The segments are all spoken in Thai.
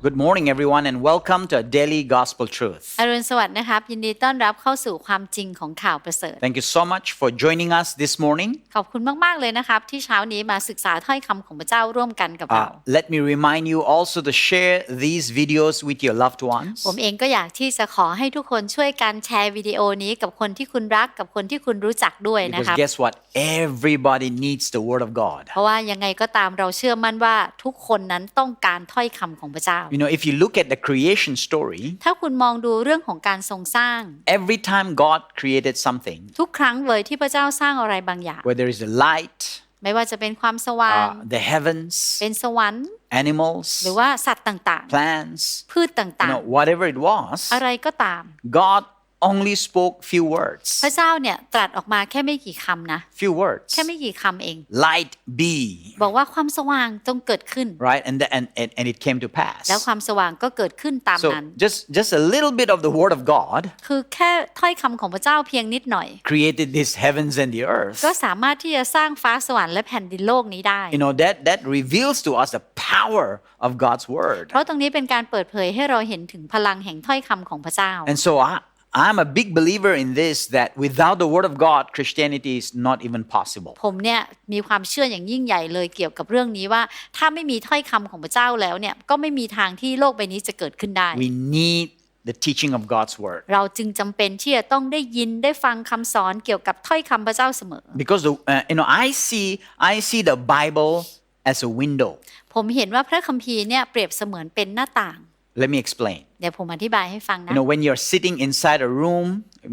Good morning, everyone, and welcome to Daily Gospel Truth. อรุณสวัสดิ์นะครับ ยินดีต้อนรับเข้าสู่ความจริงของข่าวประเสริฐ Thank you so much for joining us this morning. ขอบคุณมาก ๆ เลยนะครับ ที่เช้านี้มาศึกษาถ้อยคำของพระเจ้าร่วมกันกับเรา Uh, let me remind you also to share these videos with your loved ones ผมเองก็อยากที่จะขอให้ทุกคนช่วยกันแชร์วิดีโอนี้กับคนที่คุณรักกับคนที่คุณรู้จักด้วยนะ because ครับ guess what? Everybody needs the Word of God. เพราะว่ายังไงก็ตามเราเชื่อมั่นว่าทุกคนนั้นต้องการถ้อยคำของพระเจ้า You know, if you look at the creation story, ถ้าคุณมองดูเรื่องของการทรงสร้าง every time God created something, ทุกครั้งเลยที่พระเจ้าสร้างอะไรบางอย่าง whether it's the light, ไม่ว่าจะเป็นความสว่าง uh, the heavens, เป็นสวรรค์ animals, หรือว่าสัตว์ต่าง plants, ๆ พืช you ต่าง know, whatever it was, ๆ อะไรก็ตาม God only spoke few words. พระเจ้าเนี่ยตรัสออกมาแค่ไม่กี่คำนะ Few words. แค่ไม่กี่คำเอง Light be. บอกว่าความสว่างจงเกิดขึ้น right and, the, and and and it came to pass แล้วความสว่างก็เกิดขึ้นตาม so นั้น just just a little bit of the word of god คือแค่ถ้อยคำของพระเจ้าเพียงนิดหน่อย created these heavens and the earth ก็สามารถที่จะสร้างฟ้าสวรรค์และแผ่นดินโลกนี้ได้ you know that that reveals to us the power of god's word เพราะตรงนี้เป็นการเปิดเผยให้เราเห็นถึงพลังแห่งถ้อยคำของพระเจ้า and so i i'm a big believer in this that without the word of god christianity is not even possible ผมเนี่ยมีความเชื่ออย่างยิ่งใหญ่เลยเกี่ยวกับเรื่องนี้ว่า ถ้าไม่มีถ้อยคำของพระเจ้าแล้วเนี่ยก็ไม่มีทางที่โลกใบนี้จะเกิดขึ้นได้ we need the teaching of god's word เราจึงจำเป็นที่จะต้องได้ยินได้ฟังคำสอนเกี่ยวกับถ้อยคำพระเจ้าเสมอ because the, uh, you know i see i see the bible as a window ผมเห็นว่าพระคัมภีร์เนี่ยเปรียบเสมือนเป็นหน้าต่าง let me explain เดี๋ยวผมอธิบายให้ฟัง you นะ know when you're sitting inside a room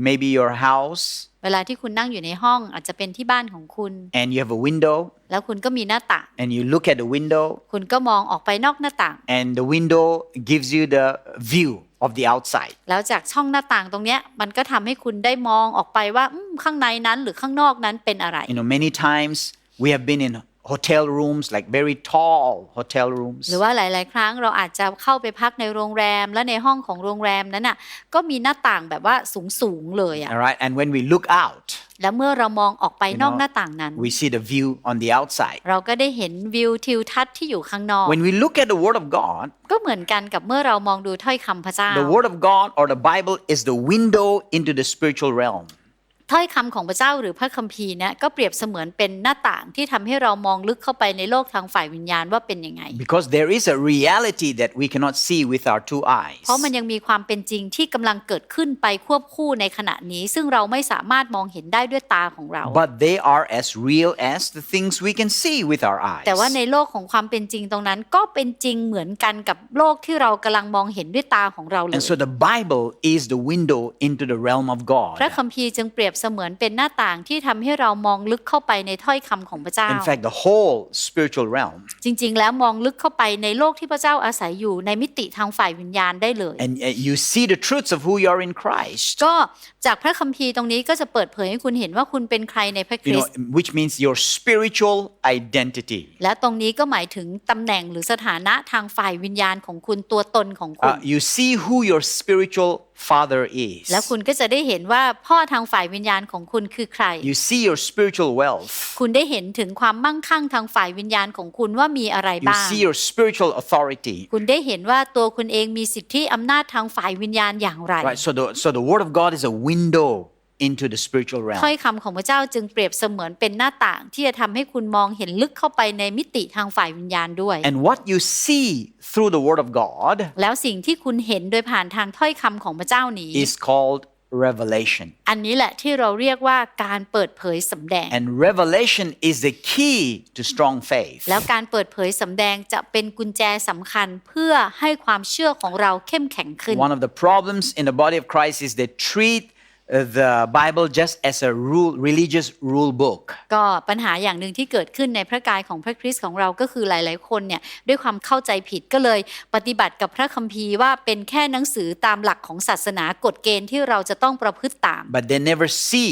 maybe your house เวลาที่คุณนั่งอยู่ในห้องอาจจะเป็นที่บ้านของคุณ and you have a window แล้วคุณก็มีหน้าต่าง and you look at the window คุณก็มองออกไปนอกหน้าต่าง and the window gives you the view of the outside แล้วจากช่องหน้าต่างตรงเนี้ยมันก็ทำให้คุณได้มองออกไปว่าอืมข้างในนั้นหรือข้างนอกนั้นเป็นอะไร you know many times we have been in hotel rooms like very tall hotel rooms หรือว่าหลาย ๆ ครั้งเราอาจจะเข้าไปพักในโรงแรม และในห้องของโรงแรมนั้นน่ะก็มีหน้าต่างแบบว่าสูง ๆ เลยอะ all right and when we look out แล้วเมื่อเรามองออกไป you นอก know, หน้าต่างนั้น we see the view on the outside เราก็ได้เห็นวิวทิวทัศน์ที่อยู่ข้างนอก when we look at the word of god ก็เหมือนกันกับเมื่อเรามองดูถ้อยคำพระเจ้า the word of god or the bible is the window into the spiritual realm ถ้อยคำของพระเจ้าหรือพระคัมภีร์เนี่ยก็เปรียบเสมือนเป็นหน้าต่างที่ทำให้เรามองลึกเข้าไปในโลกทางฝ่ายวิญญาณว่าเป็นยังไง because there is a reality that we cannot see with our two eyes เพราะมันยังมีความเป็นจริงที่กำลังเกิดขึ้นไปควบคู่ในขณะนี้ ซึ่งเราไม่สามารถมองเห็นได้ด้วยตาของเรา but they are as real as the things we can see with our eyes แต่ว่าในโลกของความเป็นจริงตรงนั้นก็เป็นจริงเหมือนกันกับโลกที่เรากำลังมองเห็นด้วยตาของเราเลย and so the bible is the window into the realm of god พระคัมภีร์จึงเปรียบเสมือนเป็นหน้าต่างที่ทำให้เรามองลึกเข้าไปในถ้อยคำของพระเจ้า in fact the whole spiritual realm จริงๆ แล้วมองลึกเข้าไปในโลกที่พระเจ้าอาศัยอยู่ในมิติทางฝ่ายวิญญาณได้เลย and uh, you see the truths of who you are in christ ก็จากพระคัมภีร์ตรงนี้ก็จะเปิดเผยให้คุณเห็นว่าคุณเป็นใครในพระค you ริ know สต์ which means your spiritual identity และตรงนี้ก็หมายถึงตำแหน่งหรือสถานะทางฝ่ายวิญญาณของคุณตัวตนของคุณ uh, you see who your spiritual father is แล้วคุณก็จะได้เห็นว่าพ่อทางฝ่ายวิญญาณของคุณคือใคร you see your spiritual wealth คุณได้เห็นถึงความมั่งคั่งทางฝ่ายวิญญาณของคุณว่ามีอะไร you บ้าง see your spiritual authority คุณได้เห็นว่าตัวคุณเองมีสิทธิอำนาจทางฝ่ายวิญญาณอย่างไร right so the so the word of god is a window into the spiritual realm ถ้อยคำของพระเจ้าจึงเปรียบเสมือนเป็นหน้าต่างที่จะทำให้คุณมองเห็นลึกเข้าไปในมิติทางฝ่ายวิญญาณด้วย and what you see through the word of god แล้วสิ่งที่คุณเห็นโดยผ่านทางถ้อยคำของพระเจ้านี้ is called revelation อันนี้แหละที่เราเรียกว่าการเปิดเผยสำแดง and revelation is the key to strong faith แล้วการเปิดเผยสำแดงจะเป็นกุญแจสำคัญเพื่อให้ความเชื่อของเราเข้มแข็งขึ้น one of the problems in the body of christ is they treat uh, the bible just as a rule religious rule book ก็ปัญหาอย่างหนึ่งที่เกิดขึ้นในพระกายของพระคริสต์ของเราก็คือหลาย ๆ คนเนี่ยด้วยความเข้าใจผิดก็เลยปฏิบัติกับพระคัมภีร์ว่าเป็นแค่หนังสือตามหลักของศาสนากฎเกณฑ์ที่เราจะต้องประพฤติตาม but they never see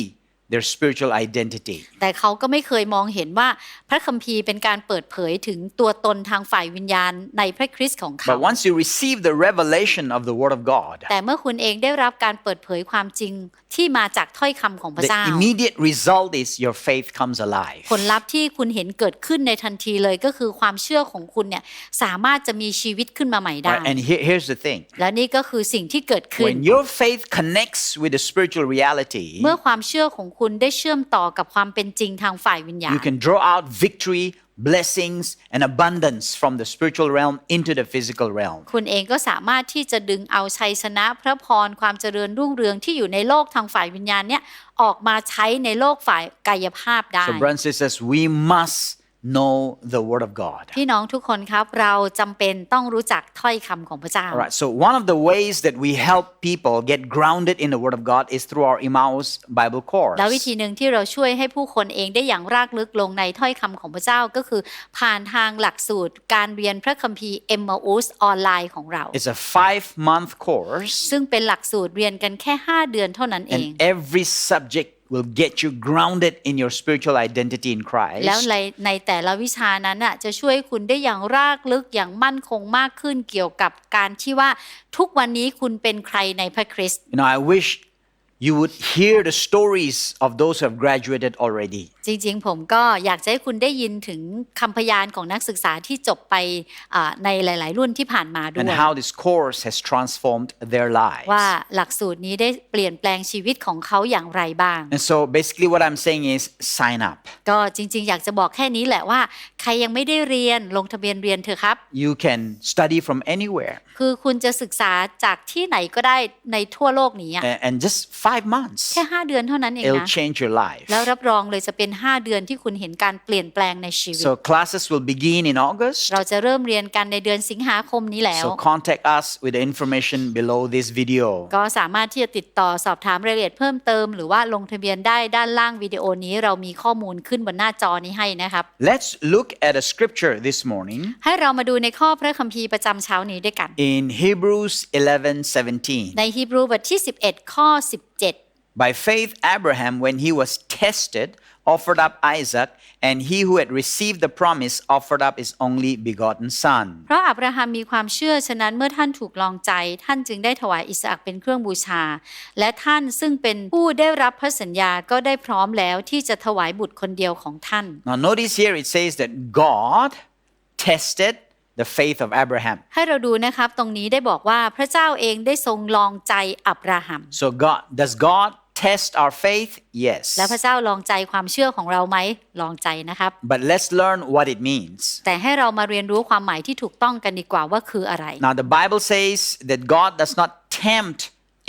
their spiritual identity. แต่เขาก็ไม่เคยมองเห็นว่าพระคัมภีร์เป็นการเปิดเผยถึงตัวตนทางฝ่ายวิญญาณในพระคริสต์ของเขา But once you receive the revelation of the Word of God, แต่เมื่อคุณเองได้รับการเปิดเผยความจริงที่มาจากถ้อยคำของพระ the เจ้า immediate result is your faith comes alive. ผลลัพธ์ที่คุณเห็นเกิดขึ้นในทันทีเลยก็คือความเชื่อของคุณเนี่ยสามารถจะมีชีวิตขึ้นมาใหม่ได้ Right? And here- here's the thing และนี่ก็คือสิ่งที่เกิดขึ้น when your faith connects with the spiritual reality, เมื่อความเชื่อของคุณได้เชื่อมต่อกับความเป็นจริงทางฝ่ายวิญญา you ณ can draw out victory, blessings, and abundance from the spiritual realm into the physical realm. คุณเองก็สามารถที่จะดึงเอาชัยชนะพระพรความเจริญรุ่งเรืองที่อยู่ในโลกทางฝ่ายวิญญาณเนี่ยออกมาใช้ในโลกฝ่ายกายภาพได้ So, brothers and sisters, we must know the Word of God. พี่น้องทุกคนครับเราจำเป็นต้องรู้จักถ้อยคำของพระเจ้า All right, so one of the ways that we help people get grounded in the Word of God is through our Emmaus Bible course. แล้ววิธีหนึ่งที่เราช่วยให้ผู้คนเองได้อย่างรากลึกลงในถ้อยคำของพระเจ้าก็คือ ผ่านทางหลักสูตรการเรียนพระคัมภีร์ e m m a u s ออนไลน์ของเรา It's a five month course, ซึ่งเป็นหลักสูตรเรียนกันแค่ 5 เดือนเท่านั้นเอง and every subject will get you grounded in your spiritual identity in แล้ว Christ. ในในแต่ละวิชานั้นน่ะจะช่วยคุณได้อย่างรากลึกอย่างมั่นคงมากขึ้นเกี่ยวกับการที่ว่าทุกวันนี้คุณเป็นใครในพระคริสต์ You know, I wish you would hear the stories of those who have graduated already. จริงๆ ผมก็อยากจะให้คุณได้ยินถึงคำพยานของนักศึกษาที่จบไปอ่าในหลาย ๆ รุ่นที่ผ่านมาด้ว and ย how this course has transformed their lives. ว่าหลักสูตรนี้ได้เปลี่ยนแปลงชีวิตของเขาอย่างไรบ้าง And so basically, what I'm saying is sign up. ก็จริงๆ อยากจะบอกแค่นี้แหละว่า ใครยังไม่ได้เรียนลงทะเบียนเรียนเถอะครับ You can study from anywhere. คือคุณจะศึกษาจากที่ไหนก็ได้ในทั่วโลกนี้อะ A- And just five months, แค่ 5 เดือนเท่านั้นเอง it'll นะ change your life. แล้วรับรองเลยจะเป็น 5 เดือนที่คุณเห็นการเปลี่ยนแปลงในชีวิต So classes will begin in August. เราจะเริ่มเรียนกันในเดือนสิงหาคมนี้แล้ว So contact us with the information below this video. ก็สามารถที่จะติดต่อสอบถามรายละเอียดเพิ่มเติม หรือว่าลงทะเบียนได้ด้านล่างวิดีโอนี้เรามีข้อมูลขึ้นบนหน้าจอนี้ให้นะครับ Let's look at a scripture this morning ให้เรามาดูในข้อพระคัมภีร์ประจำเช้านี้ด้วยกัน in Hebrews 11:17. ในฮีบรูบทที่ 11 ข้อ 17 By faith Abraham when he was tested offered up Isaac and he who had received the promise offered up his only begotten son. เพราะอับราฮัมมีความเชื่อ ฉะนั้นเมื่อท่านถูกลองใจ ท่านจึงได้ถวายอิสอักเป็นเครื่องบูชา และท่านซึ่งเป็นผู้ได้รับพระสัญญาก็ได้พร้อมแล้วที่จะถวายบุตรคนเดียวของท่าน Now notice here it says that God tested the faith of Abraham. ให้เราดูนะครับตรงนี้ได้บอกว่าพระเจ้าเองได้ทรงลองใจอับราฮัม So God does God test our faith? Yes. แล้วพระเจ้าลองใจความเชื่อของเราไหมลองใจนะครับ But let's learn what it means. แต่ให้เรามาเรียนรู้ความหมายที่ถูกต้องกันดีกว่าว่าคืออะไร Now the Bible says that God does not tempt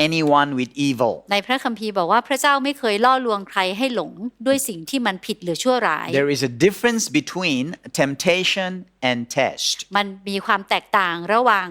anyone with evil. ในพระคัมภีร์บอกว่าพระเจ้าไม่เคยล่อลวงใครให้หลงด้วยสิ่งที่มันผิดหรือชั่วร้าย There is a difference between temptation and test. มันมีความแตกต่างระหว่าง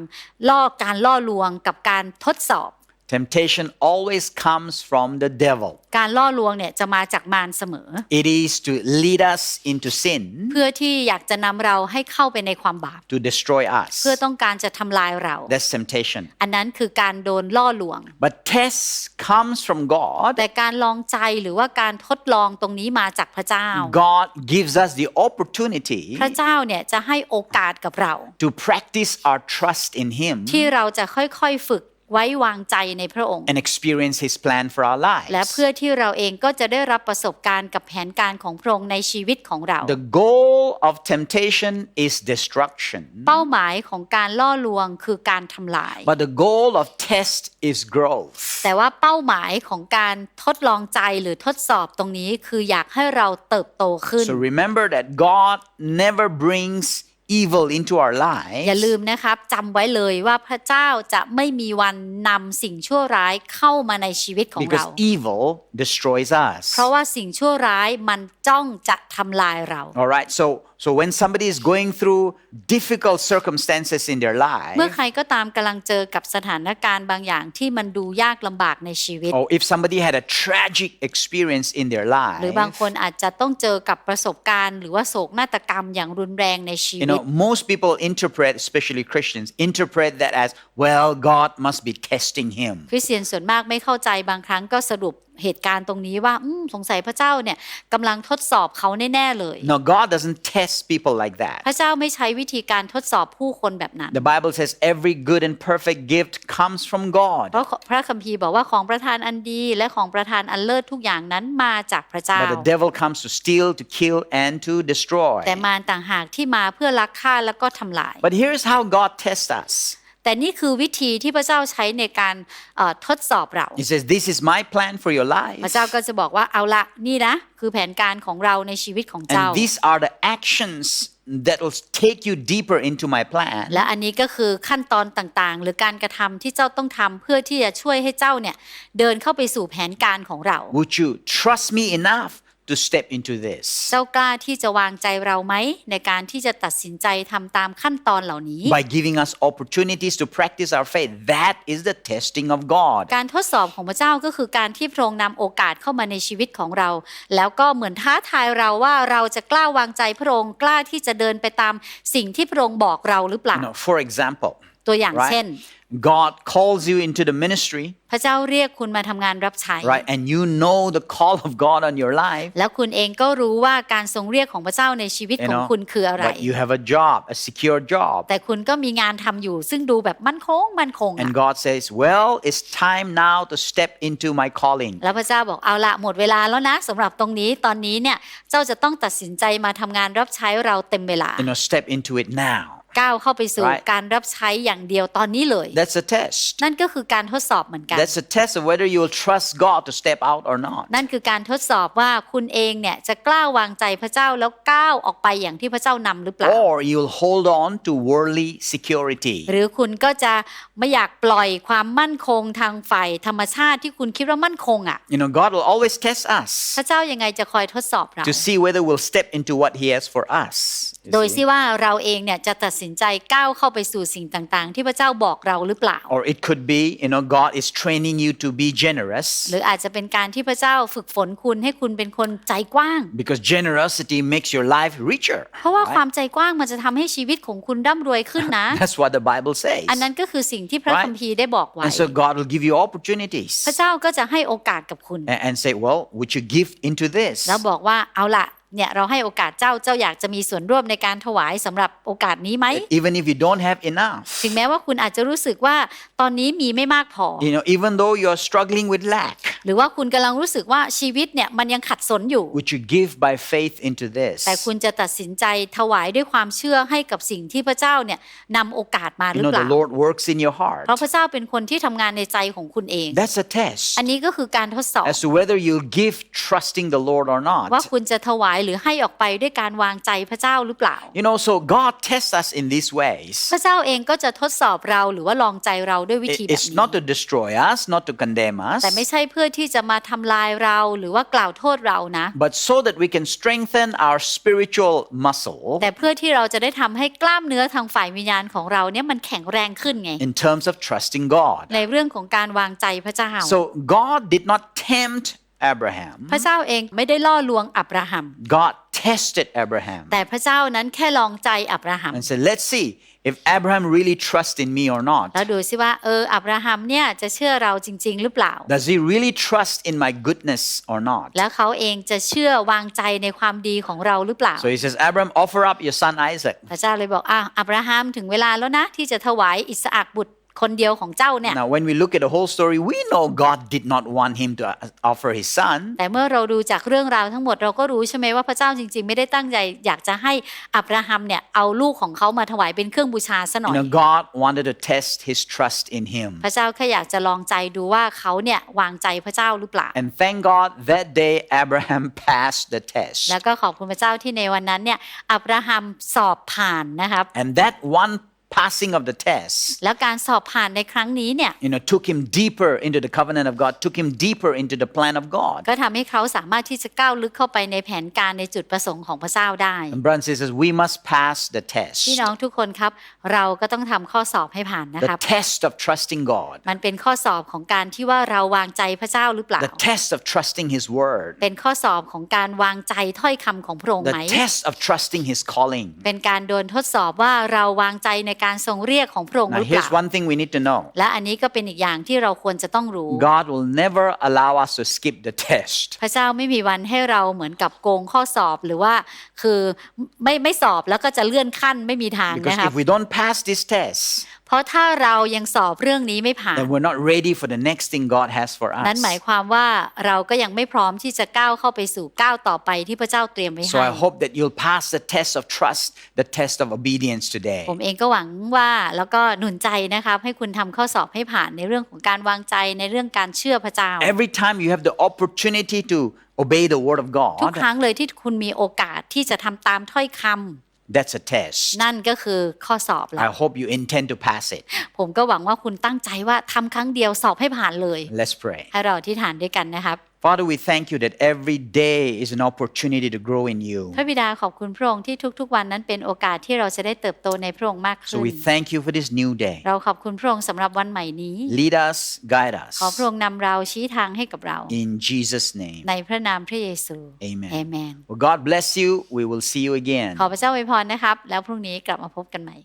ล่อการล่อลวงกับการทดสอบ Temptation always comes from the devil. การล่อลวงเนี่ยจะมาจากมารเสมอ It is to lead us into sin, เพื่อที่อยากจะนำเราให้เข้าไปในความบาป to destroy us. เพื่อต้องการจะทำลายเรา That's temptation. อันนั้นคือการโดนล่อลวง But tests comes from God. แต่การลองใจหรือว่าการทดลองตรงนี้มาจากพระเจ้า God gives us the opportunity พระเจ้าเนี่ยจะให้โอกาสกับเรา to practice our trust in Him ที่เราจะค่อยๆฝึก ไว้วางใจในพระองค์ and experience His plan for our และ lives. เพื่อที่เราเองก็จะได้รับประสบการณ์กับแผนการของพระองค์ในชีวิตของเรา The goal of temptation is destruction, เป้าหมายของการล่อลวงคือการทำลาย but the goal of test is growth. แต่ว่าเป้าหมายของการทดลองใจหรือทดสอบตรงนี้คืออยากให้เราเติบโตขึ้น So remember that God never brings evil into our อย่า lives ลืมนะครับจำไว้เลยว่าพระเจ้าจะไม่มีวันนำสิ่งชั่วร้ายเข้ามาในชีวิตของเรา because evil destroys us. เพราะว่าสิ่งชั่วร้ายมันจ้องจะทำลายเรา All right, so so when somebody is going through difficult circumstances in their เมื่อ life, ใครก็ตามกำลังเจอกับสถานการณ์บางอย่างที่มันดูยากลำบากในชีวิต or if somebody had a tragic experience in their หรือบาง life, คนอาจจะต้องเจอกับประสบการณ์ หรือว่าโศกนาฏกรรมอย่างรุนแรงในชี you วิต know, most people interpret, especially Christians, interpret that as, well, God must be testing him. คริสเตียนส่วนมากไม่เข้าใจบางครั้งก็สรุป เหตุการณ์ตรงนี้ว่าอืมสงสัยพระเจ้าเนี่ยกำลังทดสอบเขาแน่ๆเลย No, God doesn't test people like that. พระเจ้าไม่ใช้วิธีการทดสอบผู้คนแบบนั้น The Bible says every good and perfect gift comes from God. เพราะพระคัมภีร์บอกว่าของประทานอันดีและของประทานอันเลิศทุกอย่างนั้นมาจากพระเจ้า But the devil comes to steal, to kill, and to destroy. แต่มารต่างหากที่มาเพื่อลักฆ่าแล้วก็ทำลาย But here's how God tests us แต่นี่คือวิธีที่พระเจ้าใช้ในการเอ่อทดสอบเรา He says, This is my plan for your พระ life. เจ้าก็จะบอกว่าเอาละนี่นะ คือแผนการของเราในชีวิตของเจ้า And these are the actions that will take you deeper into my plan. และอันนี้ก็คือขั้นตอนต่างๆ หรือการกระทำที่เจ้าต้องทำเพื่อที่จะช่วยให้เจ้าเนี่ยเดินเข้าไปสู่แผนการของเรา Would you trust me enough to step into this? เจ้ากล้าที่จะวางใจเราไหมในการที่จะตัดสินใจทำตามขั้นตอนเหล่านี้ By giving us opportunities to practice our faith. That is the testing of God. การทดสอบของพระเจ้าก็คือการที่พระองค์นำโอกาสเข้ามาในชีวิตของเรา แล้วก็เหมือนท้าทายเราว่าเราจะกล้าวางใจพระองค์กล้าที่จะเดินไปตามสิ่งที่พระองค์บอกเราหรือเปล่า You know, for example, ตัวอย่างเช่น right? God calls you into the ministry, พระเจ้าเรียกคุณมาทำงานรับใช้ right? And you know the call of God on your life. แล้วคุณเองก็รู้ว่าการทรงเรียกของพระเจ้าในชีวิต You ของ know, คุณคืออะไร but you have a job, a secure job. แต่คุณก็มีงานทำอยู่ซึ่งดูแบบมั่นคงมั่นคงอะ And God says, Well, it's time now to step into my calling. แล้วพระเจ้าบอกเอาละหมดเวลาแล้วนะสำหรับตรงนี้ตอนนี้เนี่ยเจ้าจะต้องตัดสินใจมาทำงานรับใช้เราเต็มเวลา You know, step into it now. ก้าวเข้าไปสู่ Right. การรับใช้อย่างเดียวตอนนี้เลย That's a test. นั่นก็คือการทดสอบเหมือนกัน That's a test of whether you will trust God to step out or not. นั่นคือการทดสอบว่าคุณเองเนี่ยจะกล้าวางใจพระเจ้าแล้วก้าวออกไปอย่างที่พระเจ้านำหรือเปล่า Or you'll hold on to worldly security. หรือคุณก็จะไม่อยากปล่อยความมั่นคงทางฝ่ายธรรมชาติที่คุณคิดว่ามั่นคงอะ You know, God will always test us พระเจ้ายังไงจะคอยทดสอบเรา to see whether we'll step into what He has for us. you โดย see. ที่ว่าเราเองเนี่ยจะตัดสินใจก้าวเข้าไปสู่สิ่งต่างๆ ที่พระเจ้าบอกเราหรือเปล่า Or it could be, you know, God is training you to be generous หรืออาจจะเป็นการที่พระเจ้าฝึกฝนคุณให้คุณเป็นคนใจกว้าง because generosity makes your life richer. เพราะว่า right? ความใจกว้างมันจะทำให้ชีวิตของคุณร่ำรวยขึ้นนะ That's what the Bible says. อันนั้นก็คือสิ่งที่พระ Right. คัมภีร์ได้บอกไว้ And so God will give you opportunities พระเจ้าก็จะให้โอกาสกับคุณ and, and say, well, would you give into this? แล้วบอกว่าเอาละ เนี่ยเราให้โอกาสเจ้าเจ้าอยากจะมีส่วนร่วมในการถวายสำหรับโอกาสนี้ไหม Even if you don't have enough. ถึงแม้ว่าคุณอาจจะรู้สึกว่าตอนนี้มีไม่มากพอ You know, even though you're struggling with lack, หรือว่าคุณกำลังรู้สึกว่าชีวิตเนี่ยมันยังขัดสนอยู่ would you give by faith into this? แต่คุณจะตัดสินใจถวายด้วยความเชื่อให้กับสิ่งที่พระเจ้าเนี่ยนำโอกาสมาห You รือ know, เป the ล่า Lord works in your heart. เพราะพระเจ้าเป็นคนที่ทำงานในใจของคุณเอง That's a test อันนี้ก็คือการทดสอบ as to whether you'll give trusting the Lord or ว่า not. คุณจะถวายหรือให้ออกไปด้วยการวางใจพระเจ้าหรือเปล่า You know, so God tests us in these ways. พระเจ้าเองก็จะทดสอบเราหรือว่าลองใจเราด้วยวิ It- ธีแบบ It's นี้ not to destroy us, not to condemn us, แต่ไม่ใช่เพื่อที่จะมาทำลายเราหรือว่ากล่าวโทษเรานะ but so that we can strengthen our spiritual muscle แต่เพื่อที่เราจะได้ทำให้กล้ามเนื้อทางฝ่ายวิญญาณของเราเนี่ยมันแข็งแรงขึ้นไง in terms of trusting God. ในเรื่องของการวางใจพระเจ้า So God did not tempt Abraham. พระเจ้าเองไม่ได้ล่อลวงอับราฮัม God tested Abraham แต่พระเจ้านั้นแค่ลองใจอับราฮัม and said, Let's see if Abraham really trusts in me or แล้ว not. ดูสิว่าเอออับราฮัมเนี่ยจะเชื่อเราจริง ๆ หรือเปล่า Does he really trust in my goodness or not? แล้วเขาเองจะเชื่อวางใจในความดีของเราหรือเปล่า So he says, Abraham, offer up your son Isaac. พระเจ้าเลยบอกอะอับราฮัมถึงเวลาแล้วนะที่จะถวายอิสอักบุตร คนเดียวของเจ้าเนี่ย Now, when we look at the whole story, we know God did not want him to uh, offer his son. แต่เมื่อเราดูจากเรื่องราวทั้งหมดเราก็รู้ใช่ไหมว่าพระเจ้าจริง ๆ ไม่ได้ตั้งใจอยากจะให้อับราฮัมเนี่ยเอาลูกของเขามาถวายเป็นเครื่องบูชาซะหน่อ You ย know, God wanted to test his trust in him. พระเจ้าแค่อยากจะลองใจดูว่าเขาเนี่ยวางใจพระเจ้าหรือเปล่า And thank God that day Abraham passed the test. แล้วก็ขอบคุณพระเจ้าที่ในวันนั้นเนี่ยอับราฮัมสอบผ่านนะครับ And that one passing of the test, แล้วการสอบผ่านในครั้งนี้เนี่ย you know, took him deeper into the covenant of God, took him deeper into the plan of God. ก็ทำให้เขาสามารถที่จะก้าวลึกเข้าไปในแผนการในจุดประสงค์ของพระเจ้าได้ And brothers and sisters, we must pass the test. พี่น้องทุกคนครับ เราก็ต้องทำข้อสอบให้ผ่านนะค The รับ test of trusting God. มันเป็นข้อสอบของการที่ว่าเราวางใจพระเจ้าหรือเปล่า The test of trusting his word. เป็นข้อสอบของการวางใจถ้อยคำของพระองค์ไหม The test of trusting his calling. เป็นการโดนทดสอบว่าเราวางใจในการทรงเรียกของพระองค์ห Now, รือเปล่า here's one thing we need to know และอันนี้ก็เป็นอีกอย่างที่เราควรจะต้องรู้ God will never allow us to skip the test. พระเจ้าไม่มีวันให้เราเหมือนกับโกงข้อสอบหรือว่าคือไม่ไม่สอบแล้วก็จะเลื่อนขั้นไม่มีทาง Because นะครับ if we don't pass this test, เพ ราะถ้าเรายังสอบเรื่องนี้ไม่ผ่าน then we're not ready for the next thing God has for นั้น us. หมายความว่าเราก็ยังไม่พร้อมที่จะก้าวเข้าไปสู่ก้าวต่อไปที่พระเจ้าเตรียมไว้ So ให้ I hope that you'll pass the test of trust, the test of obedience today. ผมเองก็หวังว่าแล้วก็หนุนใจนะครับให้คุณทำข้อสอบให้ผ่านในเรื่องของการวางใจในเรื่องการเชื่อพระเจ้า Every time you have the opportunity to obey the word of ทุก God, ครั้งเลยที่คุณมีโอกาสที่จะทำตามถ้อยคำ that's a test. นั่นก็คือข้อสอบแล้ I ว hope you intend to pass it. ผมก็หวังว่าคุณตั้งใจว่าทำครั้งเดียวสอบให้ผ่านเลย Let's pray. ให้เราที่ฐานด้วยกันนะครับ Father, we thank you that every day is an opportunity to grow in you. พระบิดาขอบคุณพระองค์ที่ทุกๆ วันนั้นเป็นโอกาสที่เราจะได้เติบโตในพระองค์มาก So ขึ้น we thank you for this new day. เราขอบคุณพระองค์สำหรับวันใหม่นี้ Lead us, guide ขอ us. พระองค์นำเราชี้ทางให้กับเรา In Jesus' name. ในพระนามพระเยซู Amen. เอเมน Well, God bless you. We will see you again. ขอพระเจ้าอวยพรนะครับ แล้วพรุ่งนี้กลับมาพบกันใหม่